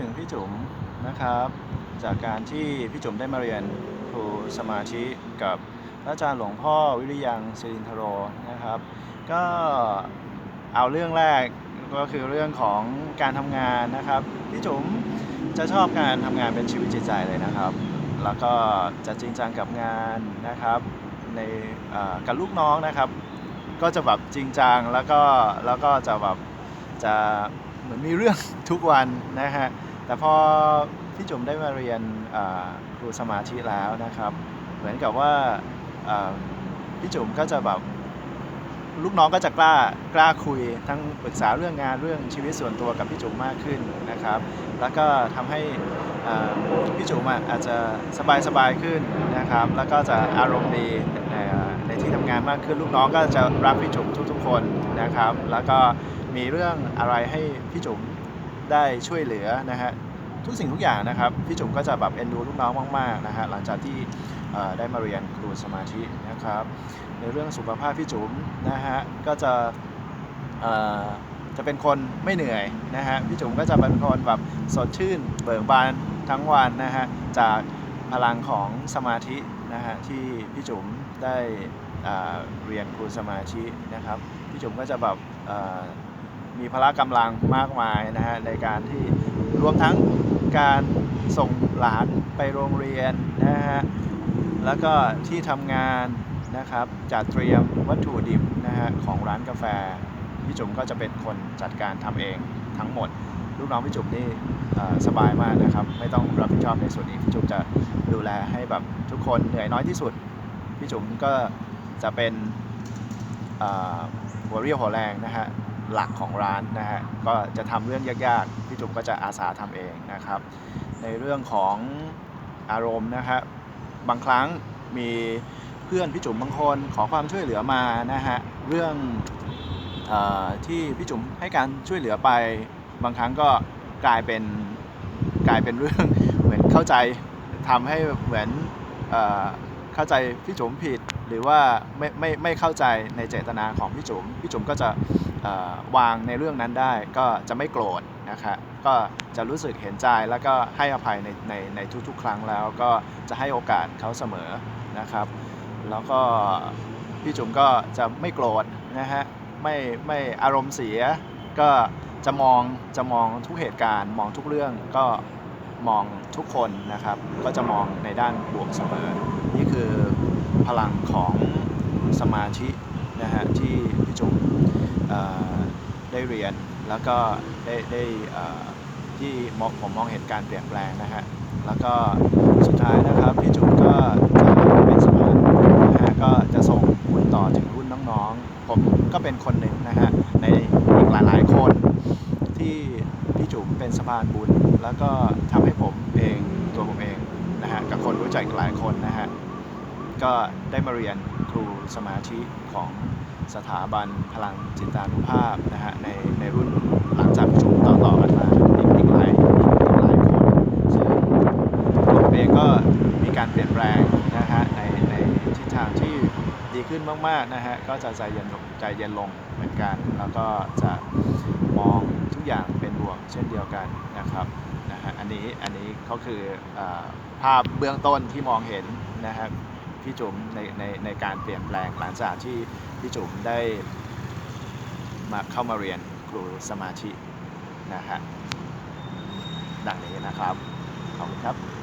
ถึงพี่จุ๋มนะครับ จากการที่พี่จุ๋มได้มาเรียนครูสมาธิกับพระอาจารย์หลวงพ่อวิริยังศิรินทโรนะครับ ก็เอาเรื่องแรกก็คือเรื่องของการทำงานนะครับพี่จุ๋มจะชอบการทำงานเป็นชีวิตจิตใจเลยนะครับ แล้วก็จะจริงจังกับงานนะครับในกับลูกน้องนะครับ ก็จะแบบจริงจังแล้วก็แล้วก็จะแบบจะเหมือนมีเรื่องทุกวันนะฮะ แต่พอพี่จุ๋มได้มาเรียนครูสมาธิแล้วนะครับ เหมือนกับว่าพี่จุ๋มก็จะแบบลูกน้องก็จะกล้ากล้าคุยทั้งปรึกษาเรื่องงานเรื่องชีวิตส่วนตัวกับพี่จุ๋มมากขึ้นนะครับ แล้วก็ทำให้พี่จุ๋มอาจจะสบายสบายขึ้นนะครับ แล้วก็จะอารมณ์ดีในในที่ทำงานมากขึ้น ลูกน้องก็จะรักพี่จุ๋มทุกๆคนนะครับ แล้วก็มีเรื่องอะไรให้พี่จุ๋ม ได้ช่วยเหลือนะฮะทุกสิ่งทุกอย่างนะครับพี่จุ๋มก็จะแบบเอ็นดูลูกน้องมากๆนะฮะหลังจากที่ได้มาเรียนครูสมาธินะครับในเรื่องสุขภาพพี่จุ๋มนะฮะก็จะจะเป็นคนไม่เหนื่อยนะฮะพี่จุ๋มก็จะเป็นคนแบบสดชื่นเบิกบานทั้งวันนะฮะจากพลังของสมาธินะฮะที่พี่จุ๋มได้เรียนครูสมาธินะครับพี่จุ๋มก็จะแบบ มีพละกำลังมากมายนะฮะในการที่รวมทั้งการส่งหลานไปโรงเรียนนะฮะแล้วก็ที่ทำงานนะครับจัดเตรียมวัตถุดิบนะฮะของร้านกาแฟพี่จุ๋มก็จะเป็นคนจัดการทำเองทั้งหมด ลูกน้องพี่จุ๋มนี่สบายมากนะครับ ไม่ต้องรับผิดชอบในส่วนนี้พี่จุ๋มจะดูแลให้แบบทุกคนเหนื่อยน้อยที่สุดพี่จุ๋มก็จะเป็นหัวเรี่ยวหัวแรงนะฮะ หลักของร้านนะฮะก็จะทำเรื่องยากๆพี่จุ๋มก็จะอาสาทำเองนะครับ ในเรื่องของอารมณ์นะฮะบางครั้งมีเพื่อนพี่จุ๋มบางคนขอความช่วยเหลือมานะฮะเรื่องอที่พี่จุ๋มให้การช่วยเหลือไป บางครั้งก็กลายเป็นกลายเป็นเรื่องเหมือนเข้าใจทำให้เหมือน เข้าใจพี่จุ๋มผิดหรือว่าไม่ไม่ไม่เข้าใจในเจตนาของพี่จุ๋มพี่จุ๋มก็จะวางในเรื่องนั้นได้ก็จะไม่โกรธนะคะก็จะรู้สึกเห็นใจแล้วก็ให้อภัยในในในทุกๆ ครั้งแล้วก็จะให้โอกาสเขาเสมอนะครับ แล้วก็พี่จุ๋มก็จะไม่โกรธนะฮะไม่ไม่อารมณ์เสีย ก็จะมองจะมองทุกเหตุการณ์ มองทุกเรื่องก็ มองทุกคนนะครับ ก็จะมองในด้านบวกเสมอ นี่คือพลังของสมาธินะฮะที่พี่จุ๋มได้เรียนแล้วก็ได้ได้ที่มองผมมองเห็นการเปลี่ยนแปลงนะฮะแล้วก็สุดท้ายนะครับพี่จุ๋มก็จะเป็นสะพานบุญนะฮะก็จะส่งบุญต่อถึงรุ่นน้องๆ ผมก็เป็นคนหนึ่งนะฮะในอีกหลายๆคน ที่พี่จุ๋มเป็นสะพานบุญ แล้วก็ทำให้ผมเองตัวผมเองนะฮะกับคนรู้จักหลายคนนะฮะก็ได้มาเรียนครูสมาธิของสถาบันพลังจิตานุภาพนะฮะในในรุ่นหลังจากพี่จุ๋มต่อๆกันมาอีกอีกหลายอีกหลายคนซึ่งตัวผมเองก็มีการเปลี่ยนแปลงนะฮะในในทิศทางที่ดีขึ้นมากๆนะฮะก็จะใจเย็นลงใจเย็นลงเหมือนกัน แล้วก็จะ มองทุกอย่างเป็นบวกเช่นเดียวกันนะครับนะฮะอันนี้อันนี้ก็คืออภาพเบื้องต้นที่มองเห็นนะครับพี่จุ๋มในในในการเปลี่ยนแปลงหลังจากที่พี่จุ๋มได้มาเข้ามาเรียนครูสมาธินะฮะดังนี้นะครับ ขอบคุณครับ